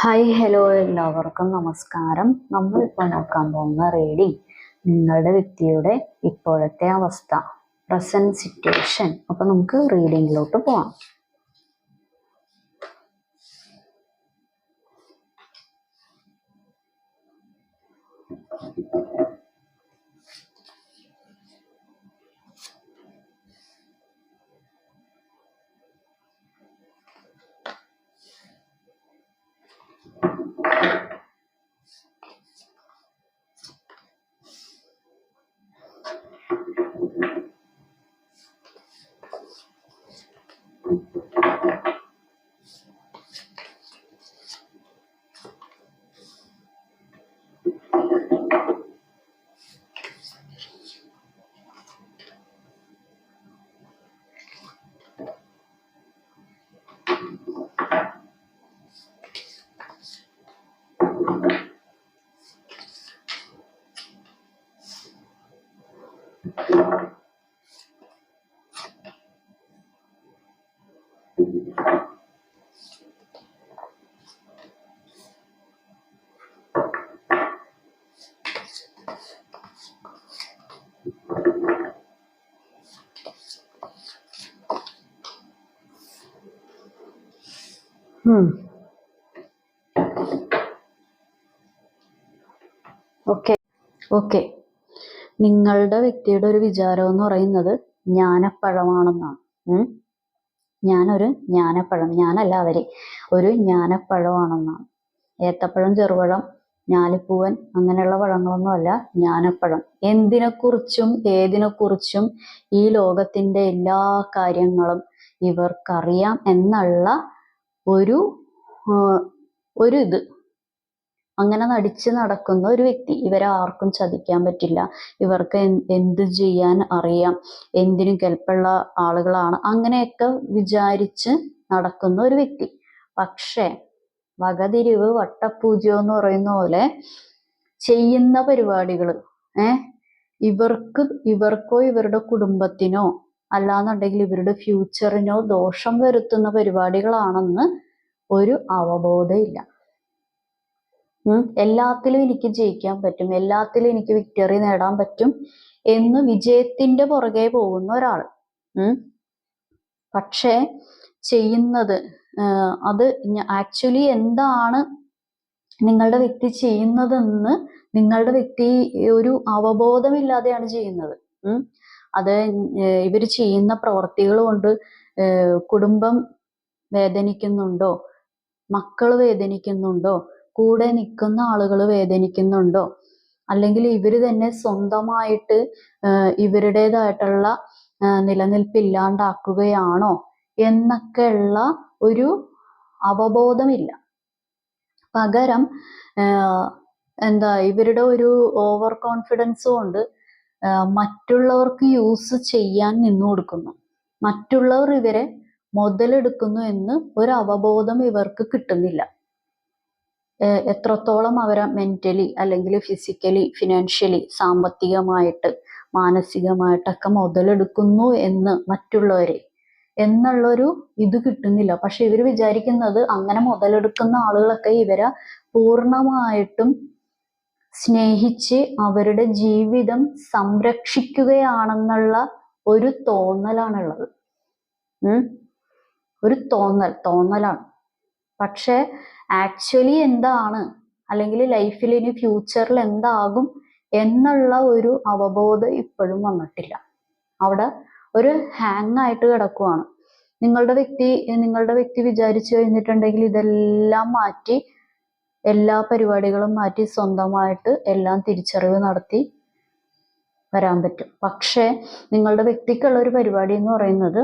Hi hello എല്ലാവർക്കും നമസ്കാരം. നമ്മൾ ഇപ്പോൾ നോക്കാൻ പോകുന്ന റീഡിങ് നിങ്ങളുടെ വ്യക്തിയുടെ ഇപ്പോഴത്തെ അവസ്ഥ പ്രസന്റ് സിറ്റുവേഷൻ അപ്പൊ നമുക്ക് റീഡിങ്ങിലോട്ട് പോവാം. ഓക്കെ. ഓക്കെ. നിങ്ങളുടെ വ്യക്തിയുടെ ഒരു വിചാരം എന്ന് പറയുന്നത് ജ്ഞാനപ്പഴമാണെന്നാണ്. ഞാനൊരു ജ്ഞാനപ്പഴം ഞാനല്ല അവരെ ഒരു ജ്ഞാനപ്പഴമാണെന്നാണ്. ഏത്തപ്പഴം ചെറുപഴം ഞാലിപ്പൂവൻ അങ്ങനെയുള്ള പഴങ്ങളൊന്നുമല്ല ജ്ഞാനപ്പഴം. എന്തിനെക്കുറിച്ചും ഏതിനെക്കുറിച്ചും ഈ ലോകത്തിന്റെ എല്ലാ കാര്യങ്ങളും ഇവർക്കറിയാം എന്നുള്ള ഒരു ഒരു ഇത്. അങ്ങനെ നടിച്ച് നടക്കുന്ന ഒരു വ്യക്തി. ഇവരെ ആർക്കും ചതിക്കാൻ പറ്റില്ല. ഇവർക്ക് എന്ത് ചെയ്യാൻ അറിയാം. എന്തിനും കെൽപ്പുള്ള ആളുകളാണ്. അങ്ങനെയൊക്കെ വിചാരിച്ച് നടക്കുന്ന ഒരു വ്യക്തി. പക്ഷേ വകതിരിവ് വട്ടപൂജ്യം എന്ന് പറയുന്ന പോലെ ചെയ്യുന്ന പരിപാടികൾ ഏ? ഇവർക്ക് ഇവർക്കോ ഇവരുടെ കുടുംബത്തിനോ അല്ലാന്നുണ്ടെങ്കിൽ ഇവരുടെ ഫ്യൂച്ചറിനോ ദോഷം വരുത്തുന്ന പരിപാടികളാണെന്ന് ഒരു അവബോധമില്ല. എല്ലാത്തിലും എനിക്ക് ജയിക്കാൻ പറ്റും എല്ലാത്തിലും എനിക്ക് വിക്ടറി നേടാൻ പറ്റും എന്ന് വിജയത്തിന്റെ പുറകെ പോകുന്ന ഒരാൾ. പക്ഷേ ചെയ്യുന്നത് അത് ആക്ച്വലി എന്താണ് നിങ്ങളുടെ വ്യക്തി ചെയ്യുന്നതെന്ന് നിങ്ങളുടെ വ്യക്തി ഒരു അവബോധമില്ലാതെയാണ് ചെയ്യുന്നത്. അത് ഇവർ ചെയ്യുന്ന പ്രവർത്തികൾ കൊണ്ട് കുടുംബം വേദനിക്കുന്നുണ്ടോ? മക്കൾ വേദനിക്കുന്നുണ്ടോ? കൂടെ നിൽക്കുന്ന ആളുകൾ വേദനിക്കുന്നുണ്ടോ? അല്ലെങ്കിൽ ഇവർ തന്നെ സ്വന്തമായിട്ട് ഇവരുടേതായിട്ടുള്ള ആഹ് നിലനിൽപ്പ് ഇല്ലാണ്ടാക്കുകയാണോ? എന്നൊക്കെയുള്ള ഒരു അവബോധമില്ല. പകരം എന്താ ഇവരുടെ ഒരു ഓവർ കോൺഫിഡൻസ് കൊണ്ട് മറ്റുള്ളവർക്ക് യൂസ് ചെയ്യാൻ നിന്നു കൊടുക്കുന്നു. മറ്റുള്ളവർ ഇവരെ മുതലെടുക്കുന്നു എന്ന് ഒരു അവബോധം ഇവർക്ക് കിട്ടുന്നില്ല. എത്രത്തോളം അവരെ മെന്റലി അല്ലെങ്കിൽ ഫിസിക്കലി ഫിനാൻഷ്യലി സാമ്പത്തികമായിട്ട് മാനസികമായിട്ടൊക്കെ മുതലെടുക്കുന്നു എന്ന് മറ്റുള്ളവരെ എന്നുള്ളൊരു ഇത് കിട്ടുന്നില്ല. പക്ഷെ ഇവർ വിചാരിക്കുന്നത് അങ്ങനെ മുതലെടുക്കുന്ന ആളുകളൊക്കെ ഇവരെ പൂർണമായിട്ടും സ്നേഹിച്ച് അവരുടെ ജീവിതം സംരക്ഷിക്കുകയാണെന്നുള്ള ഒരു തോന്നലാണുള്ളത്. ഒരു തോന്നൽ തോന്നലാണ്. പക്ഷെ ആക്ച്വലി എന്താണ്? അല്ലെങ്കിൽ ലൈഫിൽ ഇനി ഫ്യൂച്ചറിൽ എന്താകും എന്നുള്ള ഒരു അവബോധം ഇപ്പോഴും വന്നിട്ടില്ല. അവിടെ ഒരു ഹാങ് ആയിട്ട് കിടക്കുവാണ്. നിങ്ങളുടെ വ്യക്തി നിങ്ങളുടെ വ്യക്തി വിചാരിച്ചു കഴിഞ്ഞിട്ടുണ്ടെങ്കിൽ ഇതെല്ലാം മാറ്റി എല്ലാ പരിപാടികളും മാറ്റി സ്വന്തമായിട്ട് എല്ലാം തിരിച്ചറിവ് നടത്തി വരാൻ പറ്റും. പക്ഷേ നിങ്ങളുടെ വ്യക്തിക്കുള്ള ഒരു പരിപാടി എന്ന് പറയുന്നത്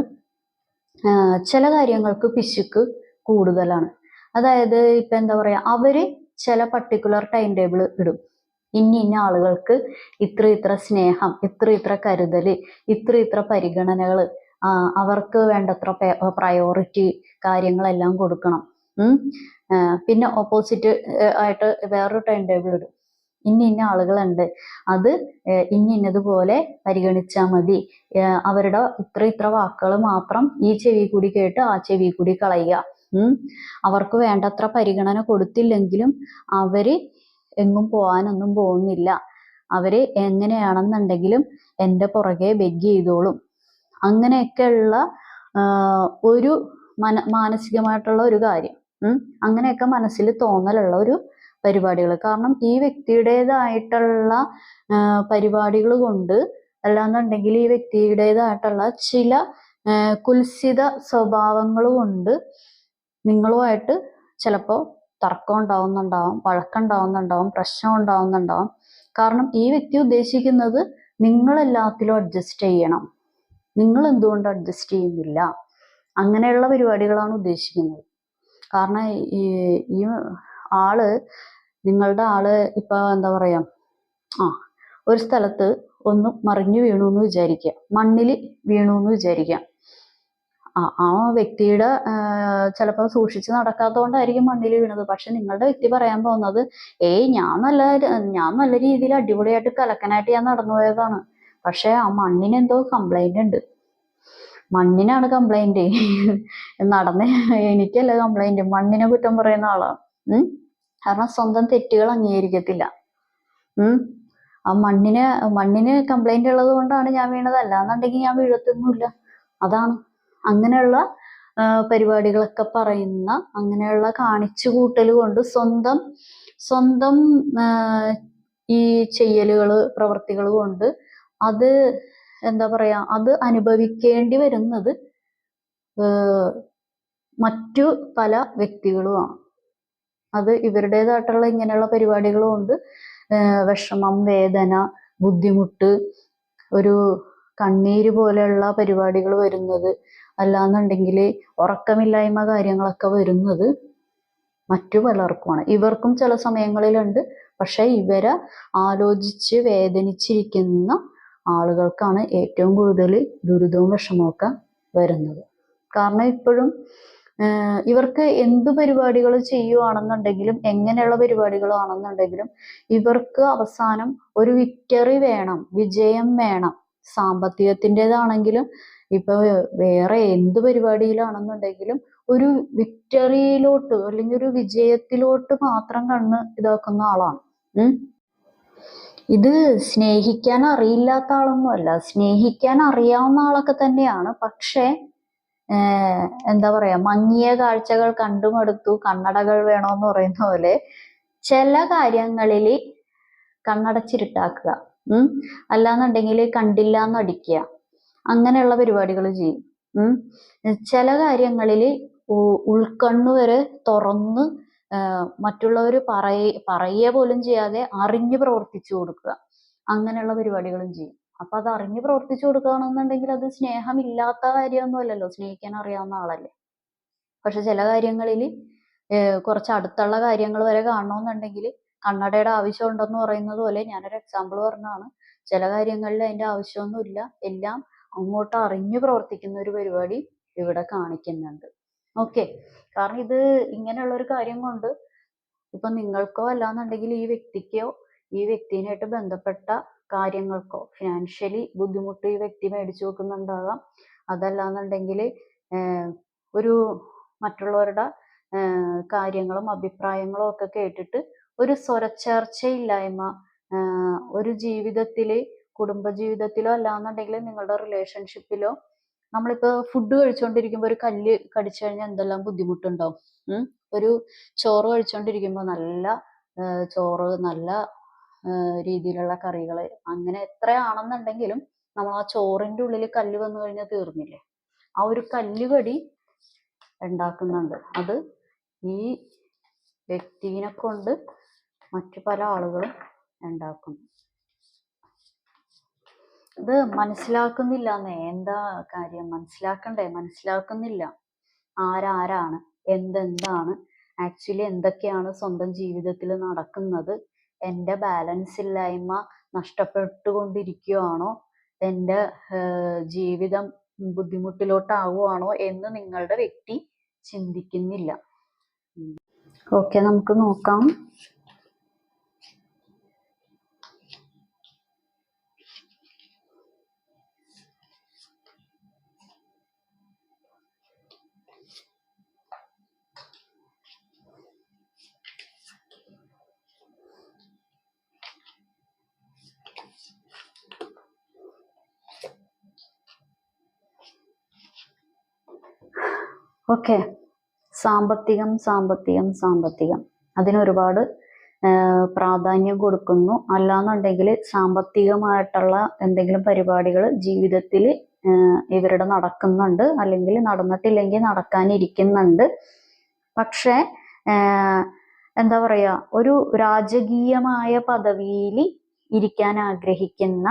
ചില കാര്യങ്ങൾക്ക് പിശുക്ക് കൂടുതലാണ്. അതായത് ഇപ്പം എന്താ പറയുക അവർ ചില പർട്ടിക്കുലർ ടൈം ടേബിൾ ഇടും. ഇന്ന ഇന്ന ആളുകൾക്ക് ഇത്ര ഇത്ര സ്നേഹം ഇത്ര ഇത്ര കരുതൽ ഇത്ര ഇത്ര പരിഗണനകൾ അവർക്ക് വേണ്ടത്ര പ്രയോറിറ്റി കാര്യങ്ങളെല്ലാം കൊടുക്കണം. പിന്നെ ഓപ്പോസിറ്റ് ആയിട്ട് വേറൊരു ടൈം ടേബിൾ ഇടും. ഇന്ന ഇന്ന ആളുകളുണ്ട്. അത് ഇന്ന ഇന്നതുപോലെ പരിഗണിച്ചാൽ മതി. അവരുടെ ഇത്ര ഇത്ര വാക്കുകൾ മാത്രം ഈ ചെവി കൂടി കേട്ട് ആ ചെവി കൂടി കളയുക. അവർക്ക് വേണ്ടത്ര പരിഗണന കൊടുത്തില്ലെങ്കിലും അവർ എങ്ങും പോകാനൊന്നും പോകുന്നില്ല. അവർ എങ്ങനെയാണെന്നുണ്ടെങ്കിലും എന്റെ പുറകെ ബെഗ് ചെയ്തോളും. അങ്ങനെയൊക്കെയുള്ള ഒരു മാനസികമായിട്ടുള്ള ഒരു കാര്യം. അങ്ങനെയൊക്കെ മനസ്സിൽ തോന്നലുള്ള ഒരു പരിപാടികൾ കാരണം ഈ വ്യക്തിയുടേതായിട്ടുള്ള പരിപാടികൾ കൊണ്ട് അല്ലാന്നുണ്ടെങ്കിൽ ഈ വ്യക്തിയുടേതായിട്ടുള്ള ചില കുൽസിത സ്വഭാവങ്ങൾ കൊണ്ട് നിങ്ങളുമായിട്ട് ചിലപ്പോൾ തർക്കം ഉണ്ടാവുന്നുണ്ടാവും വഴക്കുണ്ടാവുന്നുണ്ടാവും പ്രശ്നം ഉണ്ടാവുന്നുണ്ടാവും. കാരണം ഈ വ്യക്തി ഉദ്ദേശിക്കുന്നത് നിങ്ങൾ എല്ലാത്തിലും അഡ്ജസ്റ്റ് ചെയ്യണം. നിങ്ങൾ എന്തുകൊണ്ട് അഡ്ജസ്റ്റ് ചെയ്യുന്നില്ല? അങ്ങനെയുള്ള പരിപാടികളാണ് ഉദ്ദേശിക്കുന്നത്. കാരണം ഈ ആൾ നിങ്ങളുടെ ആൾ ഇപ്പൊ എന്താ പറയാ ആ ഒരു സ്ഥലത്ത് ഒന്ന് മറിഞ്ഞു വീണു എന്ന് വിചാരിക്ക. മണ്ണിൽ വീണു എന്ന് വിചാരിക്കാം. ആ ആ വ്യക്തിയുടെ ചിലപ്പോൾ സൂക്ഷിച്ച് നടക്കാത്തതുകൊണ്ടായിരിക്കും മണ്ണിൽ വീണത്. പക്ഷെ നിങ്ങളുടെ വ്യക്തി പറയാൻ പോകുന്നത് ഏയ് ഞാൻ നല്ല ഞാൻ നല്ല രീതിയിൽ അടിപൊളിയായിട്ട് കലക്കനായിട്ട് ഞാൻ നടന്നു പോയതാണ് പക്ഷെ ആ മണ്ണിന് എന്തോ കംപ്ലൈന്റ് ഉണ്ട്. മണ്ണിനാണ് കംപ്ലൈന്റ് നടന്ന എനിക്കല്ല കംപ്ലൈന്റ് മണ്ണിനെ കുറ്റം പറയുന്ന ആളാണ് ഉം? കാരണം സ്വന്തം തെറ്റുകൾ അംഗീകരിക്കത്തില്ല. ഉം? ആ മണ്ണിന് മണ്ണിന് കംപ്ലൈന്റ് ഉള്ളത് കൊണ്ടാണ് ഞാൻ വീണത്. അല്ലാന്നുണ്ടെങ്കിൽ ഞാൻ വീഴത്തൊന്നുമില്ല. അതാണ്. അങ്ങനെയുള്ള പരിപാടികളൊക്കെ പറയുന്ന അങ്ങനെയുള്ള കാണിച്ചു കൂട്ടൽ കൊണ്ട് സ്വന്തം സ്വന്തം ഈ ചെയ്യലുകൾ പ്രവർത്തികൾ കൊണ്ട് അത് എന്താ പറയാ അത് അനുഭവിക്കേണ്ടി വരുന്നത് മറ്റു പല വ്യക്തികളുമാണ്. അത് ഇവരുടേതായിട്ടുള്ള ഇങ്ങനെയുള്ള പരിപാടികളും ഉണ്ട്. വിഷമം വേദന ബുദ്ധിമുട്ട് ഒരു കണ്ണീര് പോലെയുള്ള പരിപാടികൾ വരുന്നത് അല്ലാന്നുണ്ടെങ്കിൽ ഉറക്കമില്ലായ്മ കാര്യങ്ങളൊക്കെ വരുന്നത് മറ്റു പലർക്കുമാണ്. ഇവർക്കും ചില സമയങ്ങളിലുണ്ട്. പക്ഷെ ഇവരെ ആലോചിച്ച് വേദനിച്ചിരിക്കുന്ന ആളുകൾക്കാണ് ഏറ്റവും കൂടുതൽ ദുരിതവും വിഷമമൊക്കെ വരുന്നത്. കാരണം ഇപ്പോഴും ഇവർക്ക് എന്ത് പരിപാടികൾ ചെയ്യുവാണെന്നുണ്ടെങ്കിലും എങ്ങനെയുള്ള പരിപാടികളാണെന്നുണ്ടെങ്കിലും ഇവർക്ക് അവസാനം ഒരു വിക്ടറി വേണം വിജയം വേണം. സാമ്പത്തികത്തിന്റെതാണെങ്കിലും ഇപ്പൊ വേറെ എന്ത് പരിപാടിയിലാണെന്നുണ്ടെങ്കിലും ഒരു വിക്ടറിയിലോട്ട് അല്ലെങ്കിൽ ഒരു വിജയത്തിലോട്ട് മാത്രം കണ്ണ് ഇതാക്കുന്ന ആളാണ്. ഇത് സ്നേഹിക്കാൻ അറിയില്ലാത്ത ആളൊന്നുമല്ല. സ്നേഹിക്കാൻ അറിയാവുന്ന ആളൊക്കെ തന്നെയാണ്. പക്ഷേ എന്താ പറയാ മങ്ങിയ കാഴ്ചകൾ കണ്ടുമടുത്തു കണ്ണടകൾ വേണോന്ന് പറയുന്ന പോലെ ചില കാര്യങ്ങളിൽ കണ്ണടച്ചിരുട്ടാക്കുക. ഉം? അല്ലാന്നുണ്ടെങ്കിൽ കണ്ടില്ല എന്നടിക്കുക അങ്ങനെയുള്ള പരിപാടികൾ ചെയ്യും. ഉം? ചില കാര്യങ്ങളിൽ ഉൾക്കണ്ണു വരെ തുറന്ന് മറ്റുള്ളവർ പറയ പറയുക പോലും ചെയ്യാതെ അറിഞ്ഞു പ്രവർത്തിച്ചു കൊടുക്കുക. അങ്ങനെയുള്ള പരിപാടികളും ചെയ്യും. അപ്പൊ അത് അറിഞ്ഞു പ്രവർത്തിച്ചു കൊടുക്കുകയാണെന്നുണ്ടെങ്കിൽ അത് സ്നേഹമില്ലാത്ത കാര്യമൊന്നുമല്ലല്ലോ. സ്നേഹിക്കാൻ അറിയാവുന്ന ആളല്ലേ. പക്ഷെ ചില കാര്യങ്ങളിൽ കുറച്ച് അടുത്തുള്ള കാര്യങ്ങൾ വരെ കാണണമെന്നുണ്ടെങ്കിൽ കണ്ണടയുടെ ആവശ്യം ഉണ്ടെന്ന് പറയുന്നത് പോലെ ഞാനൊരു എക്സാമ്പിൾ പറഞ്ഞാണ് ചില കാര്യങ്ങളിൽ അതിന്റെ ആവശ്യമൊന്നുമില്ല. എല്ലാം അങ്ങോട്ട് അറിഞ്ഞു പ്രവർത്തിക്കുന്ന ഒരു പരിപാടി ഇവിടെ കാണിക്കുന്നുണ്ട്. ഓക്കെ. കാരണം ഇത് ഇങ്ങനെയുള്ള ഒരു കാര്യം കൊണ്ട് ഇപ്പൊ നിങ്ങൾക്കോ അല്ലാന്നുണ്ടെങ്കിൽ ഈ വ്യക്തിക്കോ ഈ വ്യക്തിനായിട്ട് ബന്ധപ്പെട്ട കാര്യങ്ങൾക്കോ ഫിനാൻഷ്യലി ബുദ്ധിമുട്ട് ഈ വ്യക്തി മേടിച്ചു വെക്കുന്നുണ്ടാകാം. അതല്ലാന്നുണ്ടെങ്കിൽ ഒരു മറ്റുള്ളവരുടെ കാര്യങ്ങളും അഭിപ്രായങ്ങളും ഒക്കെ കേട്ടിട്ട് ഒരു സ്വരച്ചേർച്ചയില്ലായ്മ ഒരു ജീവിതത്തിൽ കുടുംബജീവിതത്തിലോ അല്ലാന്നുണ്ടെങ്കിൽ നിങ്ങളുടെ റിലേഷൻഷിപ്പിലോ നമ്മളിപ്പോ ഫുഡ് കഴിച്ചുകൊണ്ടിരിക്കുമ്പോൾ ഒരു കല്ല് കടിച്ചു കഴിഞ്ഞാൽ എന്തെല്ലാം ബുദ്ധിമുട്ടുണ്ടാവും? ഒരു ചോറ് കഴിച്ചുകൊണ്ടിരിക്കുമ്പോൾ നല്ല ചോറ് നല്ല രീതിയിലുള്ള കറികൾ അങ്ങനെ എത്രയാണെന്നുണ്ടെങ്കിലും നമ്മൾ ആ ചോറിന്റെ ഉള്ളിൽ കല്ല് വന്നു കഴിഞ്ഞാൽ തീർന്നില്ലേ? ആ ഒരു കല്ലുകടി ഉണ്ടാക്കുന്നുണ്ട്. അത് ഈ വ്യക്തിനെ കൊണ്ട് മറ്റു പല ആളുകളും ഉണ്ടാക്കുന്നു. ഇത് മനസ്സിലാക്കുന്നില്ല എന്താ കാര്യം? മനസ്സിലാക്കണ്ടേ? മനസ്സിലാക്കുന്നില്ല. ആരാരാണ്? എന്തെന്താണ്? ആക്ച്വലി എന്തൊക്കെയാണ് സ്വന്തം ജീവിതത്തിൽ നടക്കുന്നത്? എന്റെ ബാലൻസ് ഇല്ലായ്മ നഷ്ടപ്പെട്ടുകൊണ്ടിരിക്കുകയാണോ എന്റെ ജീവിതം ബുദ്ധിമുട്ടിലോട്ടാവുകയാണോ എന്ന് നിങ്ങളുടെ വ്യക്തി ചിന്തിക്കുന്നില്ല. ഓക്കെ നമുക്ക് നോക്കാം. ഓക്കെ. സാമ്പത്തികം സാമ്പത്തികം സാമ്പത്തികം. അതിനൊരുപാട് പ്രാധാന്യം കൊടുക്കുന്നു. അല്ലാന്നുണ്ടെങ്കിൽ സാമ്പത്തികമായിട്ടുള്ള എന്തെങ്കിലും പരിപാടികൾ ജീവിതത്തിൽ ഇവരുടെ നടക്കുന്നുണ്ട്. അല്ലെങ്കിൽ നടന്നിട്ടില്ലെങ്കിൽ നടക്കാനിരിക്കുന്നുണ്ട്. പക്ഷേ എന്താ പറയുക ഒരു രാജകീയമായ പദവിയിൽ ഇരിക്കാൻ ആഗ്രഹിക്കുന്ന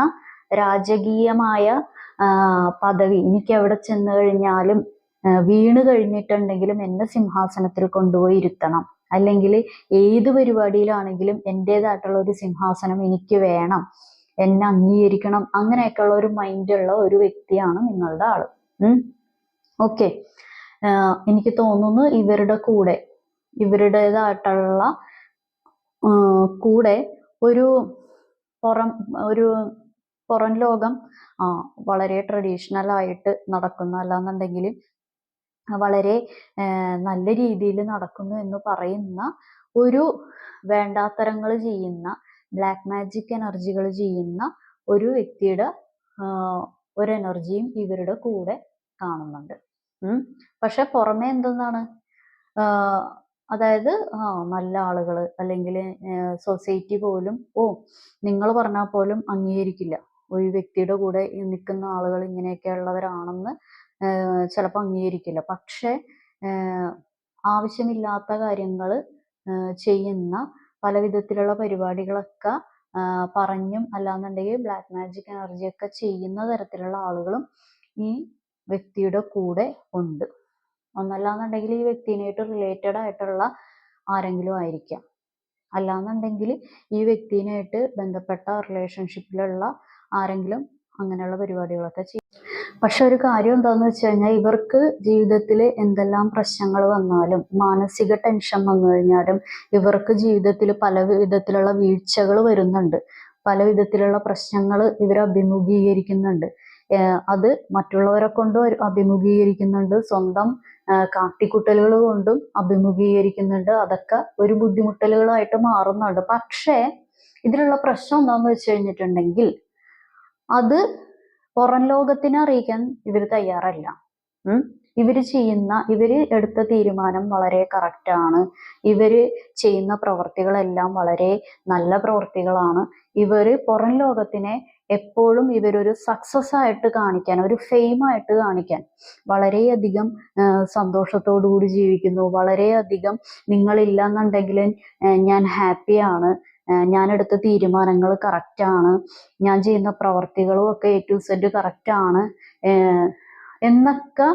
രാജകീയമായ പദവി എനിക്ക് എവിടെ ചെന്ന് കഴിഞ്ഞാലും വീണ് കഴിഞ്ഞിട്ടുണ്ടെങ്കിലും എന്നെ സിംഹാസനത്തിൽ കൊണ്ടുപോയി ഇരുത്തണം. അല്ലെങ്കിൽ ഏത് പരിപാടിയിലാണെങ്കിലും എന്റെതായിട്ടുള്ള ഒരു സിംഹാസനം എനിക്ക് വേണം. എന്നെ അംഗീകരിക്കണം. അങ്ങനെയൊക്കെയുള്ള ഒരു മൈൻഡുള്ള ഒരു വ്യക്തിയാണ് നിങ്ങളുടെ ആൾ. ഓക്കെ എനിക്ക് തോന്നുന്നു ഇവരുടെ കൂടെ ഇവരുടേതായിട്ടുള്ള കൂടെ ഒരു പുറം ഒരു പുറം ലോകം വളരെ ട്രഡീഷണൽ ആയിട്ട് നടക്കുന്നു അല്ലാന്നുണ്ടെങ്കിൽ വളരെ നല്ല രീതിയിൽ നടക്കുന്നു എന്ന് പറയുന്ന ഒരു വേണ്ടാത്തരങ്ങൾ ചെയ്യുന്ന ബ്ലാക്ക് മാജിക് എനർജികൾ ചെയ്യുന്ന ഒരു വ്യക്തിയുടെ ഒരു എനർജിയും ഇവരുടെ കൂടെ കാണുന്നുണ്ട്. പക്ഷെ പുറമെ എന്തെന്നാണ്? അതായത് ആ നല്ല ആളുകൾ അല്ലെങ്കിൽ സൊസൈറ്റി പോലും ഓ നിങ്ങൾ പറഞ്ഞാൽ പോലും അംഗീകരിക്കില്ല. ഒരു വ്യക്തിയുടെ കൂടെ നിൽക്കുന്ന ആളുകൾ ഇങ്ങനെയൊക്കെ ഉള്ളവരാണെന്ന് ചിലപ്പോൾ അംഗീകരിക്കില്ല. പക്ഷേ ആവശ്യമില്ലാത്ത കാര്യങ്ങൾ ചെയ്യുന്ന പല വിധത്തിലുള്ള പരിപാടികളൊക്കെ പറഞ്ഞും അല്ലാന്നുണ്ടെങ്കിൽ ബ്ലാക്ക് മാജിക് എനർജി ഒക്കെ ചെയ്യുന്ന തരത്തിലുള്ള ആളുകളും ഈ വ്യക്തിയുടെ കൂടെ ഉണ്ട്. ഒന്നല്ലാന്നുണ്ടെങ്കിൽ ഈ വ്യക്തിനായിട്ട് റിലേറ്റഡ് ആയിട്ടുള്ള ആരെങ്കിലും ആയിരിക്കാം. അല്ലാന്നുണ്ടെങ്കിൽ ഈ വ്യക്തിനായിട്ട് ബന്ധപ്പെട്ട റിലേഷൻഷിപ്പിലുള്ള ആരെങ്കിലും അങ്ങനെയുള്ള പരിപാടികളൊക്കെ ചെയ്യും. പക്ഷെ ഒരു കാര്യം എന്താണെന്ന് വെച്ച് കഴിഞ്ഞാൽ ഇവർക്ക് ജീവിതത്തിൽ എന്തെല്ലാം പ്രശ്നങ്ങൾ വന്നാലും മാനസിക ടെൻഷൻ വന്നു കഴിഞ്ഞാലും ഇവർക്ക് ജീവിതത്തിൽ പല വിധത്തിലുള്ള വീഴ്ചകൾ വരുന്നുണ്ട്. പല വിധത്തിലുള്ള പ്രശ്നങ്ങൾ ഇവർ അഭിമുഖീകരിക്കുന്നുണ്ട്. അത് മറ്റുള്ളവരെ കൊണ്ടും അഭിമുഖീകരിക്കുന്നുണ്ട്. സ്വന്തം കാട്ടിക്കുട്ടലുകൾ കൊണ്ടും അഭിമുഖീകരിക്കുന്നുണ്ട്. അതൊക്കെ ഒരു ബുദ്ധിമുട്ടലുകളായിട്ട് മാറുന്നുണ്ട്. പക്ഷേ ഇതിലുള്ള പ്രശ്നം എന്താണെന്ന് വെച്ച് കഴിഞ്ഞിട്ടുണ്ടെങ്കിൽ അത് പുറം ലോകത്തിനെ അറിയിക്കാൻ ഇവർ തയ്യാറല്ല. ഇവർ ചെയ്യുന്ന ഇവർ എടുത്ത തീരുമാനം വളരെ കറക്റ്റാണ് ഇവർ ചെയ്യുന്ന പ്രവർത്തികളെല്ലാം വളരെ നല്ല പ്രവർത്തികളാണ്. ഇവർ പുറം ലോകത്തിനെ എപ്പോഴും ഇവരൊരു സക്സസ് ആയിട്ട് കാണിക്കാൻ ഒരു ഫെയിം ആയിട്ട് കാണിക്കാൻ വളരെയധികം സന്തോഷത്തോടു കൂടി ജീവിക്കുന്നു. വളരെയധികം നിങ്ങളില്ല ഞാൻ ഹാപ്പിയാണ് ഞാൻ എടുത്ത തീരുമാനങ്ങൾ കറക്റ്റാണ്. ഞാൻ ചെയ്യുന്ന പ്രവർത്തികളും ഒക്കെ എ ടു സെഡ് കറക്റ്റാണ്. എന്നൊക്കെ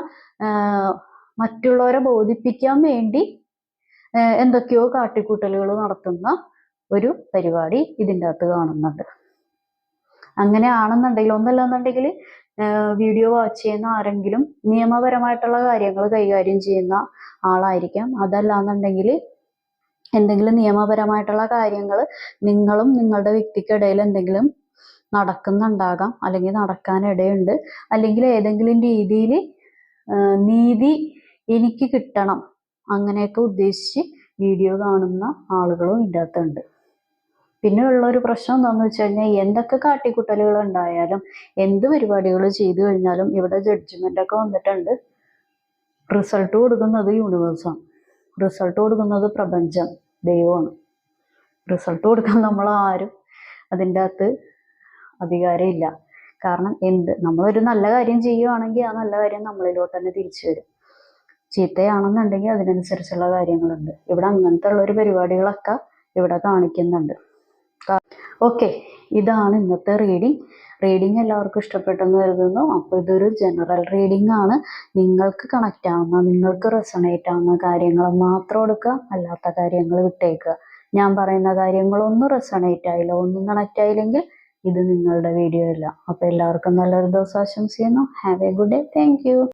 മറ്റുള്ളവരെ ബോധിപ്പിക്കാൻ വേണ്ടി എന്തൊക്കെയോ കാട്ടിക്കൂട്ടലുകൾ നടത്തുന്ന ഒരു പരിപാടി ഇതിന്റെ അകത്ത് കാണുന്നുണ്ട്. അങ്ങനെ ആണെന്നുണ്ടെങ്കിൽ വീഡിയോ വാച്ച് ചെയ്യുന്ന ആരെങ്കിലും നിയമപരമായിട്ടുള്ള കാര്യങ്ങൾ കൈകാര്യം ചെയ്യുന്ന ആളായിരിക്കാം. അതല്ലാന്നുണ്ടെങ്കിൽ എന്തെങ്കിലും നിയമപരമായിട്ടുള്ള കാര്യങ്ങൾ നിങ്ങളും നിങ്ങളുടെ വ്യക്തിക്കിടയിൽ എന്തെങ്കിലും നടക്കുന്നുണ്ടാകാം അല്ലെങ്കിൽ നടക്കാനിടയുണ്ട് അല്ലെങ്കിൽ ഏതെങ്കിലും രീതിയിൽ നീതി എനിക്ക് കിട്ടണം അങ്ങനെയൊക്കെ ഉദ്ദേശിച്ച് വീഡിയോ കാണുന്ന ആളുകളും ഇതിന്റെ അകത്തുണ്ട്. പിന്നെ ഉള്ള ഒരു പ്രശ്നം എന്താണെന്ന് വെച്ച് കഴിഞ്ഞാൽ എന്തൊക്കെ കാട്ടിക്കുട്ടലുകൾ ഉണ്ടായാലും എന്ത് പരിപാടികൾ ചെയ്തു കഴിഞ്ഞാലും ഇവിടെ ജഡ്ജ്മെന്റ് ഒക്കെ വന്നിട്ടുണ്ട്. റിസൾട്ട് കൊടുക്കുന്നത് യൂണിവേഴ്സാണ് റിസൾട്ട് കൊടുക്കുന്നത് പ്രപഞ്ചം ദൈവമാണ്. റിസൾട്ട് കൊടുക്കാൻ നമ്മൾ ആരും അതിന്റെ അകത്ത് അധികാരമില്ല. കാരണം എന്ത്? നമ്മളൊരു നല്ല കാര്യം ചെയ്യുവാണെങ്കിൽ ആ നല്ല കാര്യം നമ്മളിലോട്ട് തന്നെ തിരിച്ചു വരും. ചീത്തയാണെന്നുണ്ടെങ്കിൽ അതിനനുസരിച്ചുള്ള കാര്യങ്ങളുണ്ട്. ഇവിടെ അങ്ങനത്തെ ഉള്ള ഒരു പരിപാടികളൊക്കെ ഇവിടെ കാണിക്കുന്നുണ്ട്. ഓക്കെ ഇതാണ് ഇന്നത്തെ റീഡിങ് റീഡിങ് എല്ലാവർക്കും ഇഷ്ടപ്പെട്ടെന്ന് കരുതുന്നു. അപ്പോൾ ഇതൊരു ജനറൽ റീഡിംഗ് ആണ്. നിങ്ങൾക്ക് കണക്റ്റ് ആവുന്ന നിങ്ങൾക്ക് റെസണേറ്റ് ആവുന്ന കാര്യങ്ങൾ മാത്രം എടുക്കുക അല്ലാത്ത കാര്യങ്ങൾ വിട്ടേക്കുക. ഞാൻ പറയുന്ന കാര്യങ്ങളൊന്നും റെസണേറ്റ് ആയില്ല. ഒന്നും കണക്റ്റ് ആയില്ലെങ്കിൽ ഇത് നിങ്ങളുടെ വീഡിയോ അല്ല. അപ്പോൾ എല്ലാവർക്കും നല്ലൊരു ദിവസം ആശംസിക്കുന്നു. Have a good day thank